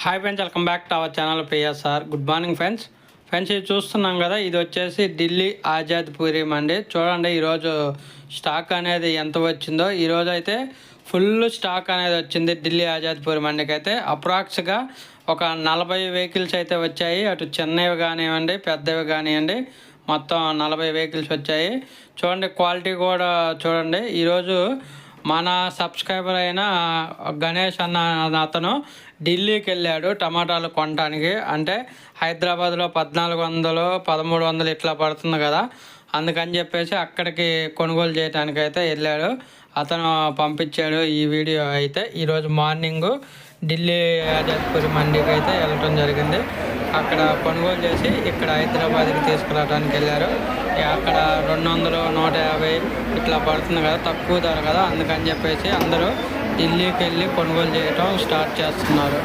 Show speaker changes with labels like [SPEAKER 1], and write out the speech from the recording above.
[SPEAKER 1] Hi friends welcome back to our channel P S R good morning friends friends ఇది చూస్తున్నాం కదా ఇది వచ్చేసి ఢిల్లీ ఆజాద్ పూరి మండి. చూడండి ఈరోజు స్టాక్ అనేది ఎంత వచ్చిందో. ఈరోజు అయితే ఫుల్ స్టాక్ అనేది వచ్చింది ఢిల్లీ ఆజాద్ పూరి మండికి అయితే అప్రాక్స్గా ఒక నలభై వెహికల్స్ అయితే వచ్చాయి. అటు చిన్నవి కానివ్వండి పెద్దవి కానివ్వండి మొత్తం నలభై వెహికల్స్ వచ్చాయి. చూడండి క్వాలిటీ కూడా చూడండి. ఈరోజు మన సబ్స్క్రైబర్ అయిన గణేష్ అన్న అతను ఢిల్లీకి వెళ్ళాడు టమాటాలు కొనడానికి అంటే హైదరాబాద్లో పద్నాలుగు వందలు పదమూడు వందలు ఇట్లా పడుతుంది కదా. అందుకని చెప్పేసి అక్కడికి కొనుగోలు చేయడానికి అయితే వెళ్ళాడు. అతను పంపించాడు ఈ వీడియో అయితే. ఈరోజు మార్నింగ్ ఢిల్లీ ఆజాద్పూర్ మండీకి అయితే వెళ్ళటం జరిగింది. అక్కడ కొనుగోలు చేసి ఇక్కడ హైదరాబాద్కి తీసుకురావడానికి వెళ్ళారు. అక్కడ రెండు వందలు నూట యాభై ఇట్లా పడుతుంది కదా తక్కువ ధర కదా అందుకని చెప్పేసి అందరూ ఢిల్లీకి వెళ్ళి కొనుగోలు చేయటం స్టార్ట్ చేస్తున్నారు.